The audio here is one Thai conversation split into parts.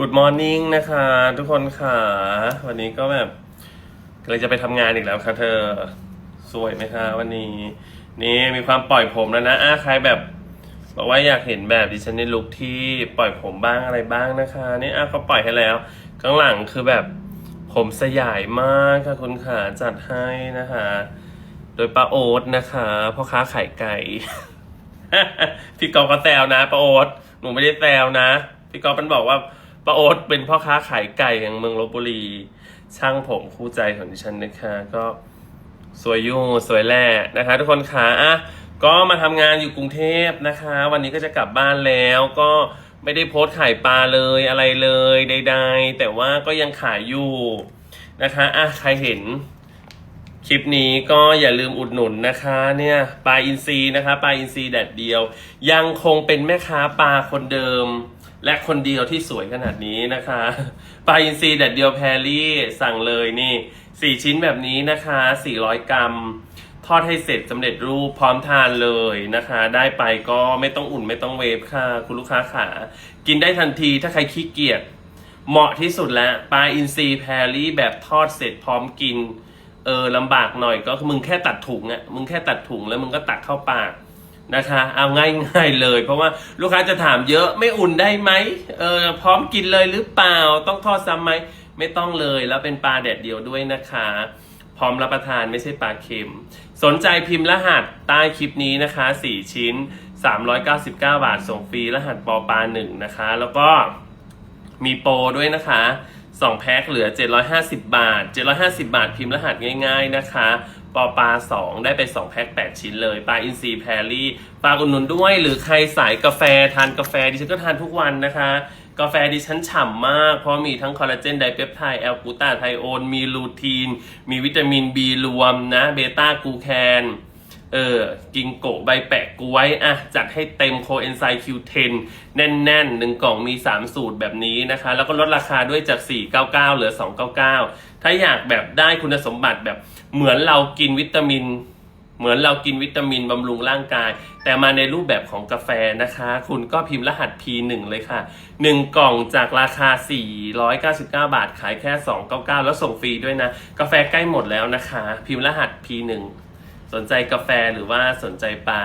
Good Morning นะคะ ทุกคนค่ะ วันนี้ก็แบบกำลังจะไปทำงานอีกแล้วค่ะเธอ สวยไหมคะ วันนี้ นี่มีความปล่อยผมแล้วนะอะใครแบบบอกว่าอยากเห็นแบบดิฉันในลุคที่ปล่อยผมบ้างอะไรบ้างนะคะ นี่อะเขาปล่อยให้แล้ว ข้างหลังคือแบบผมสยายมากค่ะคุณขาจัดให้นะคะ โดยป้าโอ๊ตนะคะพ่อค้าไขายไก่พี่กอฟก็แซวนะป้าโอ๊ตหนูไม่ได้แซวนะ พี่กอฟมันบอกว่า ป้าโอ๊ตเป็นพ่อค้าขายไก่แห่งเมืองลบบุรี ช่างผมคู่ใจของดิฉันนะคะ ก็สวยยุ่งสวยแหล่นะคะ ทุกคนขาอะก็มาทำงานอยู่กรุงเทพนะคะ วันนี้ก็จะกลับบ้านแล้วก็ไม่ได้โพสต์ขายปลาเลยอะไรเลยใด ๆ แต่ว่าก็ยังขายอยู่นะคะอะใครเห็นคลิปนี้ก็อย่าลืมอุดหนุนนะคะเนี่ยปลาอินทรีนะคะปลาอินทรีแดดเดียว ยังคงเป็นแม่ค้าปลาคนเดิม และคนเดียวที่สวยขนาดนี้นะคะปลาอินทรีแดดเดียวแพรลี่สั่งเลยนี่สี่ชิ้นแบบนี้นะคะ 400 กรัม ทอดให้เสร็จสำเร็จรูปพร้อมทานเลยนะคะ ได้ไปก็ไม่ต้องอุ่นไม่ต้องเวฟค่ะ คุณลูกค้าขา กินได้ทันทีถ้าใครขี้เกียจเหมาะที่สุดแล้วปลาอินทรีแพรลี่แบบทอดเสร็จพร้อมกินเออลำบากหน่อยก็คือมึงแค่ตัดถุงอะมึงแค่ตัดถุงแล้วมึงก็ตักเข้าปาก นะคะเอาง่ายๆเลย เพราะว่าลูกค้าจะถามเยอะไม่อุ่นได้ไหมเออพร้อมกินเลยหรือเปล่าต้องทอดซ้ำไหมไม่ต้องเลยแล้วเป็นปลาแดดเดียวด้วยนะคะ พร้อมรับประทานไม่ใช่ปลาเค็ม สนใจพิมพ์รหัสใต้คลิปนี้นะคะ 4 ชิ้น 399 บาท ส่งฟรีรหัสปอปลา1นะคะ แล้วก็มีโปรด้วยนะคะ2แพ็คเหลือ 750 บาท 750 บาทพิมพ์รหัสง่าย ๆนะคะ ปอปลา 2 ได้ไป 2 แพ็ค 8 ชิ้นเลย ปลาอินทรีแพรลี่ปลาอุดหนุนด้วย หรือใครสายกาแฟทานกาแฟดิฉันก็ทานทุกวันนะคะ กาแฟดิฉันฉ่ำมาก เพราะมีทั้งคอลลาเจนไดเปปไทด์แอลกูตาไทโอน มีลูทีน มีวิตามินบีรวมนะเบต้ากูแคน เออ กิงโกะใบแปะกล้วย อะ จัดให้เต็มโคเอนไซม์ Q10 แน่นๆหนึ่งกล่องมี 3 สูตรแบบนี้นะคะ แล้วก็ลดราคาด้วยจาก 499 เหลือ 299 ถ้าอยากแบบได้คุณสมบัติแบบเหมือนเรากินวิตามิน เหมือนเรากินวิตามินบำรุงร่างกาย แต่มาในรูปแบบของกาแฟนะคะ คุณก็พิมพ์รหัส P1 เลยค่ะ 1 กล่องจากราคา 499 บาท ขายแค่ 299 แล้วส่งฟรีด้วยนะ กาแฟใกล้หมดแล้วนะคะ พิมพ์รหัส P1 สนใจกาแฟหรือว่าสนใจปลา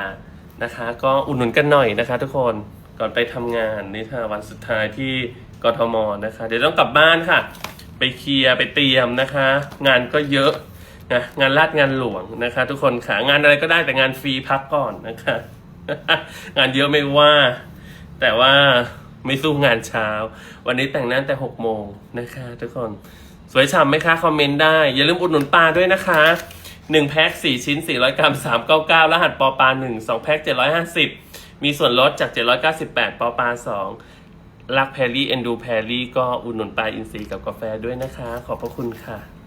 นะคะ ก็อุดหนุนกันหน่อยนะคะ ทุกคนก่อนไปทำงานนี่ค่ะวันสุดท้ายที่กทมนะคะ เดี๋ยวต้องกลับบ้านค่ะ ไปเคลียร์ไปเตรียมนะคะ งานก็เยอะนะงานลาดงานหลวงนะคะ ทุกคนขางานอะไรก็ได้แต่งานฟรีพักก่อนนะคะ งานเยอะไม่ว่า แต่ว่าไม่สู้งานเช้า วันนี้แต่งหน้าแต่หกโมงนะคะ ทุกคนสวยฉ่ำไหมคะ คอมเมนต์ได้ อย่าลืมอุดหนุนปลาด้วยนะคะ 1แพ็ค4ชิ้น 400 กรัม 399 รหัสปอปลา1 2แพ็ค750 มีส่วนลดจาก 798ปอปลา2รักแพรรี่เอนดูแพรรี่ก็อุดหนุนปลาอินทรีย์กับกาแฟด้วยนะคะ ขอบพระคุณค่ะ